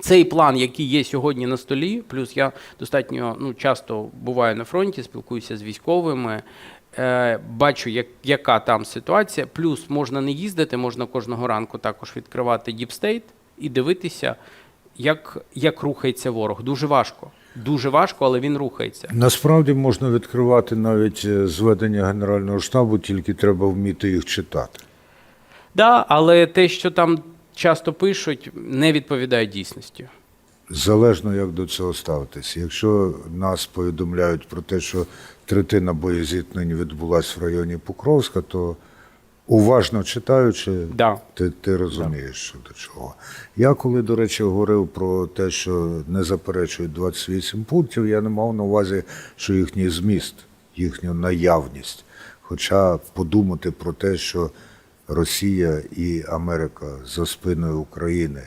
Цей план, який є сьогодні на столі, плюс я достатньо ну, часто буваю на фронті, спілкуюся з військовими, е, бачу, як, яка там ситуація. Плюс можна не їздити, можна кожного ранку також відкривати діпстейт і дивитися, як, як рухається ворог. Дуже важко. Дуже важко, але він рухається. Насправді можна відкривати навіть е, зведення Генерального штабу, тільки треба вміти їх читати. Да, але те, що там часто пишуть, не відповідає дійсності. Залежно як до цього ставитись. Якщо нас повідомляють про те, що третина боєзіткнень відбулася в районі Покровська, то уважно читаючи, Да. ти, ти розумієш, що до чого. Я коли, до речі, говорив про те, що не заперечують 28 пунктів, я не мав на увазі, що їхній зміст, їхню наявність. Хоча подумати про те, що Росія і Америка за спиною України.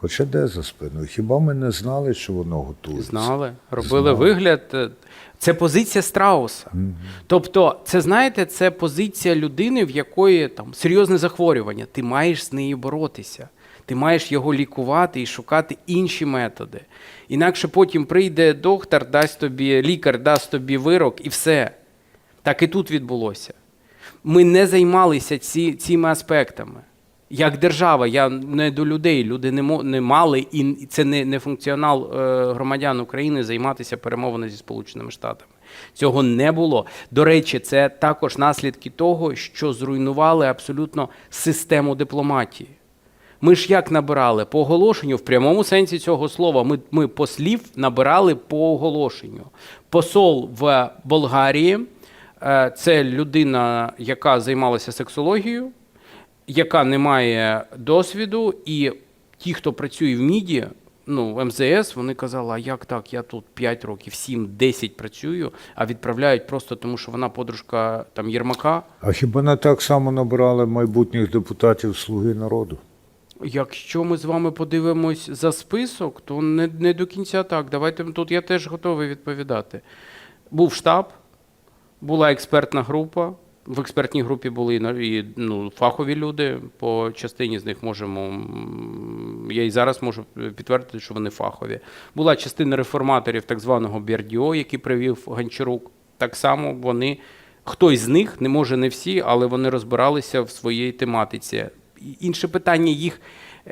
Хоча де за спиною? Хіба ми не знали, що воно готується? Знали, робили вигляд. е, Це позиція страуса. Тобто, це знаєте, це позиція людини, в якої там серйозне захворювання. Ти маєш з нею боротися. Ти маєш його лікувати і шукати інші методи. Інакше потім прийде доктор, дасть тобі, лікар дасть тобі вирок і все. Так і тут відбулося. Ми не займалися ці, цими аспектами. Як держава, я не до людей. Люди не, не мали, і це не, не функціонал е, громадян України займатися перемовинами зі Сполученими Штатами. Цього не було. До речі, це також наслідки того, що зруйнували абсолютно систему дипломатії. Ми ж як набирали по оголошенню, в прямому сенсі цього слова. Ми, ми послів набирали по оголошенню. Посол в Болгарії це людина, яка займалася сексологією, яка не має досвіду, і ті, хто працює в МІДі, ну, МЗС, вони казали, а як так, я тут 5 років, 7, 10 працюю, а відправляють просто тому, що вона подружка там Єрмака. А хіба не так само набирали майбутніх депутатів Слуги народу? Якщо ми з вами подивимось за список, то не, не до кінця так. Давайте тут я теж готовий відповідати. Був штаб, була експертна група. В експертній групі були і, ну, фахові люди. По частині з них можемо. Я і зараз можу підтвердити, що вони фахові. Була частина реформаторів так званого Бердіо, який привів Гончарук. Так само вони, хтось з них, не може не всі, але вони розбиралися в своїй тематиці. Інше питання їх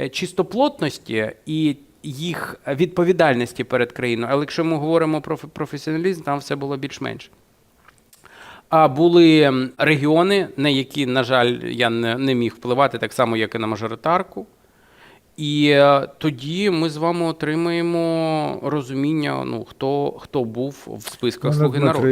е, чистоплотності і їх відповідальності перед країною. Але якщо ми говоримо про фе- професіоналізм, там все було більш-менш. А були регіони, на які, на жаль, я не, не міг впливати, так само, як і на мажоритарку. І е, тоді ми з вами отримаємо розуміння, ну, хто, хто був в списках Слуги народу.